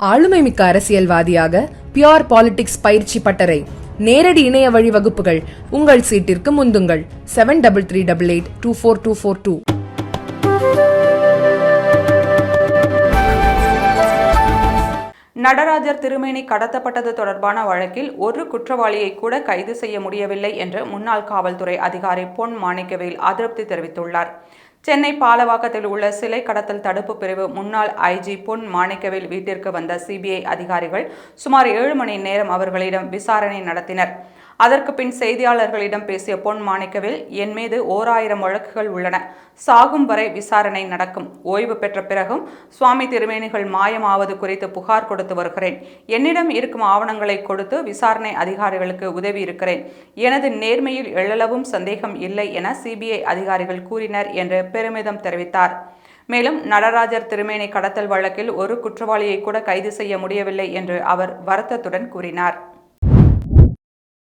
ஆளுமைமிக்க அரசியல்வாதியாக pure politics பயிற்சி பட்டறை. நேரடி இணைய வழி வகுப்புகள். உங்கள் சீட்டிற்கு முந்துங்கள். Seven double three double eight two four two four two Natarajar திருமேனி கடத்தப்பட்டது தொடர்பான வழக்கில் ஒரு குற்றவாளியை கூட கைது செய்ய முடியவில்லை என்று முன்னாள் காவல்துறை அதிகாரி பொன் மாணிக்கவேல் அதிருப்தி தெரிவித்துள்ளார். சென்னை பாலவாக்கத்தில் உள்ள சிலை கடத்தல் தடுப்பு பிரிவு முன்னாள் ஐஜி பொன் மாணிக்கவேல் வீட்டிற்கு வந்த சிபிஐ அதிகாரிகள் சுமார் ஏழு மணி நேரம் அவர்களிடம் விசாரணை நடத்தினர். அதற்கு பின் செய்தியாளர்களிடம் பேசிய பொன் மாணிக்கவேல் என் மீது ஓர் ஆயிரம் வழக்குகள் உள்ளன. சாகும் வரை விசாரணை நடக்கும். ஓய்வு பெற்ற பிறகும் சுவாமி திருமேனிகள் மாயமாவது குறித்து புகார் கொடுத்து வருகிறேன். என்னிடம் இருக்கும் ஆவணங்களை கொடுத்து விசாரணை அதிகாரிகளுக்கு உதவி இருக்கிறேன். எனது நேர்மையில் எழளவும் சந்தேகம் இல்லை என சிபிஐ அதிகாரிகள் கூறினர் என்று பெருமிதம் தெரிவித்தார். மேலும் நடராஜர் திருமேனி கடத்தல் வழக்கில் ஒரு குற்றவாளியை கூட கைது செய்ய முடியவில்லை என்று அவர் வருத்தத்துடன் கூறினார்.